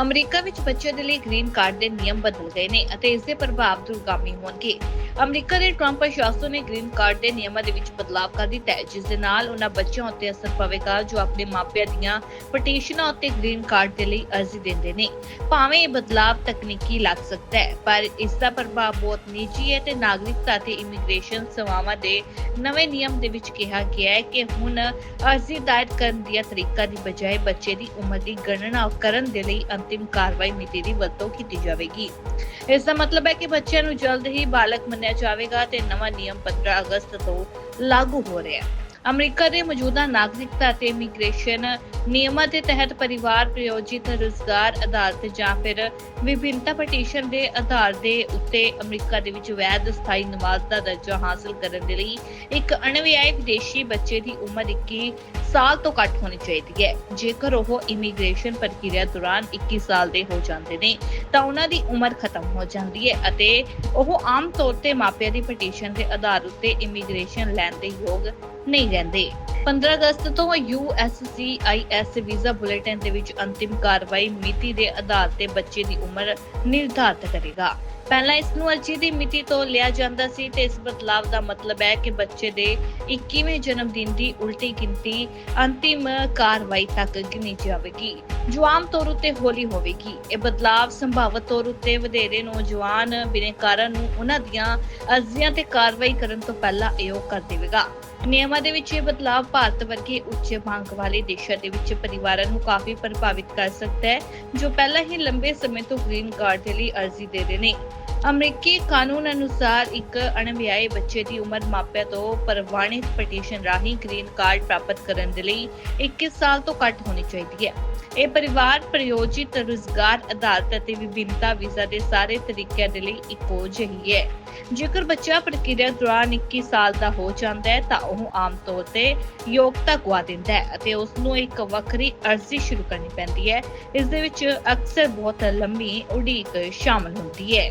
America ਵਿੱਚ ਬੱਚਿਆਂ ਦੇ ਲਈ ਗ੍ਰੀਨ ਕਾਰਡ ਦੇ ਨਿਯਮ ਬਦਲ ਗਏ ਨੇ ਅਤੇ ਇਸ ਦੇ ਪ੍ਰਭਾਵ ਦੁਰਗਾਮੀ ਹੋਣਗੇ। ਅਮਰੀਕਾ ਦੇ ਟਰੰਪ ਪ੍ਰਸ਼ਾਸਨ ਨੇ ਗ੍ਰੀਨ ਕਾਰਡ ਦੇ ਨਿਯਮਾਂ ਦੇ ਵਿੱਚ ਬਦਲਾਅ ਕਰ ਦਿੱਤਾ ਹੈ, ਜਿਸ ਦੇ ਨਾਲ ਉਹਨਾਂ ਬੱਚਿਆਂ ਉੱਤੇ ਅਸਰ ਪਵੇਗਾ ਜੋ ਆਪਣੇ ਮਾਪਿਆਂ ਦੀਆਂ ਪਟੀਸ਼ਨਾਂ ਉੱਤੇ ਗ੍ਰੀਨ ਕਾਰਡ ਦੇ ਲਈ ਅਰਜ਼ੀ ਦਿੰਦੇ ਨੇ। ਭਾਵੇਂ ਇਹ ਬਦਲਾਅ ਤਕਨੀਕੀ ਲੱਗ ਸਕਦਾ ਹੈ, ਪਰ ਇਸ ਦਾ ਪ੍ਰਭਾਵ ਬਹੁਤ ਨਿੱਜੀ ਹੈ ਤੇ ਨਾਗਰਿਕਤਾ ਤੇ ਇਮੀਗ੍ਰੇਸ਼ਨ ਸੇਵਾਵਾਂ ਦੇ ਨਵੇਂ ਨਿਯਮ ਦੇ ਵਿੱਚ ਕਿਹਾ ਗਿਆ ਹੈ ਕਿ ਹੁਣ ਅਰਜ਼ੀ ਦਾਇਰ ਕਰਨ ਦੀਆਂ ਤਰੀਕਾ ਦੀ ਬਜਾਏ ਬੱਚੇ ਦੀ ਉਮਰ ਦੀ ਗਣਨਾ ਕਰਨ ਦੇ ਲਈ ਅੰਤਿਮ ਕਾਰਵਾਈ ਮਿਤੀ ਦੀ ਵਰਤੋਂ ਕੀਤੀ ਜਾਵੇਗੀ। ਇਸ ਦਾ ਮਤਲਬ ਹੈ ਕਿ ਬੱਚਿਆਂ ਨੂੰ ਜਲਦ ਹੀ ਬਾਲਗ ਮੰਨਿਆ ਜਾਵੇਗਾ ਤੇ ਨਵਾਂ ਨਿਯਮ 15 ਅਗਸਤ ਤੋਂ ਲਾਗੂ ਹੋ ਰਿਹਾ ਹੈ। ਅਮਰੀਕਾ ਦੇ ਮੌਜੂਦਾ ਨਾਗਰਿਕਤਾ ਤੇ ਇਮੀਗ੍ਰੇਸ਼ਨ ਨਿਯਮਾਂ ਦੇ ਤਹਿਤ ਪਰਿਵਾਰ ਪ੍ਰਯੋਜਿਤ ਰੁਜ਼ਗਾਰ ਅਦਾਲਤ ਜਾਂ ਫਿਰ ਵਿਭਿੰਨਤਾ ਪਟੀਸ਼ਨ ਦੇ ਆਧਾਰ ਦੇ ਉੱਤੇ ਅਮਰੀਕਾ ਦੇ ਵਿੱਚ ਵੈਧ ਸਥਾਈ ਨਿਵਾਸ ਦਾ ਦਰਜਾ ਹਾਸਲ ਕਰਨ ਦੇ ਲਈ ਇੱਕ ਅਣਵਿਆਏ ਵਿਦੇਸ਼ੀ ਬੱਚੇ ਦੀ ਉਮਰ 21 ਸਾਲ ਤੋਂ ਘੱਟ ਹੋਣੀ ਚਾਹੀਦੀ ਹੈ। ਜੇਕਰ ਉਹ ਇਮੀਗ੍ਰੇਸ਼ਨ ਪ੍ਰਕਿਰਿਆ ਦੌਰਾਨ 21 ਸਾਲ ਦੇ ਹੋ ਜਾਂਦੇ ਨੇ, ਤਾਂ ਉਹਨਾਂ ਦੀ ਉਮਰ ਖਤਮ ਹੋ ਜਾਂਦੀ ਹੈ ਅਤੇ ਉਹ ਆਮ ਤੌਰ ਤੇ ਮਾਪਿਆਂ ਦੀ ਪਟੀਸ਼ਨ ਦੇ ਆਧਾਰ ਉੱਤੇ ਇਮੀਗ੍ਰੇਸ਼ਨ ਲੈਣ ਦੇ ਯੋਗ ਨਹੀਂ ਰਹਿੰਦੇ। 15 ਅਗਸਤ ਤੋਂ USCIS ਵੀਜ਼ਾ ਬੁਲੇਟਿਨ ਦੇ ਵਿੱਚ ਅੰਤਿਮ ਕਾਰਵਾਈ ਮਿਤੀ ਦੇ ਆਧਾਰ ਤੇ ਬੱਚੇ ਦੀ ਉਮਰ ਨਿਰਧਾਰਤ ਕਰੇਗਾ। ਪਹਿਲਾਂ ਇਸ ਨੂੰ ਅਰਜੀ ਦੀ ਮਿਤੀ ਤੋਂ ਲਿਆ ਜਾਂਦਾ ਸੀ ਤੇ ਇਸ ਬਦਲਾਵ ਦਾ ਮਤਲਬ ਹੈ ਕਿ ਬੱਚੇ ਦੇ 21ਵੇਂ ਜਨਮ ਦਿਨ ਦੀ ਉਲਟੀ ਗਿਣਤੀ ਅੰਤਿਮ ਕਾਰਵਾਈ ਤੱਕ ਗਿਣੀ ਜਾਵੇਗੀ। ਜੋ ਆਮ ਤੌਰ ਉੱਤੇ ਹੌਲੀ ਹੋਵੇਗੀ। ਇਹ ਬਦਲਾਵ ਸੰਭਾਵਤ ਤੌਰ ਉੱਤੇ ਵਧੇਰੇ ਨੌਜਵਾਨ ਬਿਨੇਕਾਰਾਂ ਨੂੰ ਉਹਨਾਂ ਦੀਆਂ ਅਰਜ਼ੀਆਂ ਤੇ ਕਾਰਵਾਈ ਕਰਨ ਤੋਂ ਪਹਿਲਾਂ ਅਯੋਗ ਕਰ ਦੇਵੇਗਾ। ਨਿਯਮਾਂ ਦੇ ਵਿੱਚ ਇਹ ਬਦਲਾਅ ਭਾਰਤ ਵਰਗੇ ਉੱਚ ਮੰਗ ਵਾਲੇ ਦੇਸ਼ਾਂ ਦੇ ਵਿੱਚ ਪਰਿਵਾਰਾਂ ਨੂੰ ਕਾਫੀ ਪ੍ਰਭਾਵਿਤ ਕਰ ਸਕਦਾ ਹੈ, ਜੋ ਪਹਿਲਾਂ ਹੀ ਲੰਬੇ ਸਮੇਂ ਤੋਂ ਗ੍ਰੀਨ ਕਾਰਡ ਦੇ ਲਈ ਅਰਜ਼ੀ ਦੇ ਰਹੇ ਨੇ। ਅਮਰੀਕੀ ਕਾਨੂੰਨ ਅਨੁਸਾਰ ਇੱਕ ਅਣਵਿਆਹੇ ਬੱਚੇ ਦੀ ਉਮਰ ਮਾਪਿਆਂ ਤੋਂ ਪ੍ਰਵਾਨਿਤ ਪਟੀਸ਼ਨ ਰਾਹੀਂ ਗ੍ਰੀਨ ਕਾਰਡ ਪ੍ਰਾਪਤ ਕਰਨ ਦੇ ਲਈ 21 ਸਾਲ ਤੋਂ ਘੱਟ ਹੋਣੀ ਚਾਹੀਦੀ ਹੈ। ਇਹ ਪਰਿਵਾਰ ਪ੍ਰਯੋਜਿਤ ਰੁਜ਼ਗਾਰ ਅਦਾਲਤ ਅਤੇ ਵਿਭਿੰਨਤਾ ਵੀਜ਼ਾ ਦੇ ਸਾਰੇ ਤਰੀਕਿਆਂ ਦੇ ਲਈ ਇੱਕੋ ਜਿਹੀ ਹੈ। ਜੇਕਰ ਬੱਚਾ ਪ੍ਰਕਿਰਿਆ ਦੌਰਾਨ 21 ਸਾਲ ਦਾ ਹੋ ਜਾਂਦਾ ਹੈ, ਤਾਂ ਉਹ ਆਮ ਤੌਰ ਤੇ ਯੋਗਤਾ ਗਵਾ ਦਿੰਦਾ ਹੈ ਅਤੇ ਉਸ ਨੂੰ ਇੱਕ ਵੱਖਰੀ ਅਰਜ਼ੀ ਸ਼ੁਰੂ ਕਰਨੀ ਪੈਂਦੀ ਹੈ। ਇਸ ਦੇ ਵਿੱਚ ਅਕਸਰ ਬਹੁਤ ਲੰਮੀ ਉਡੀਕ ਸ਼ਾਮਲ ਹੁੰਦੀ ਹੈ।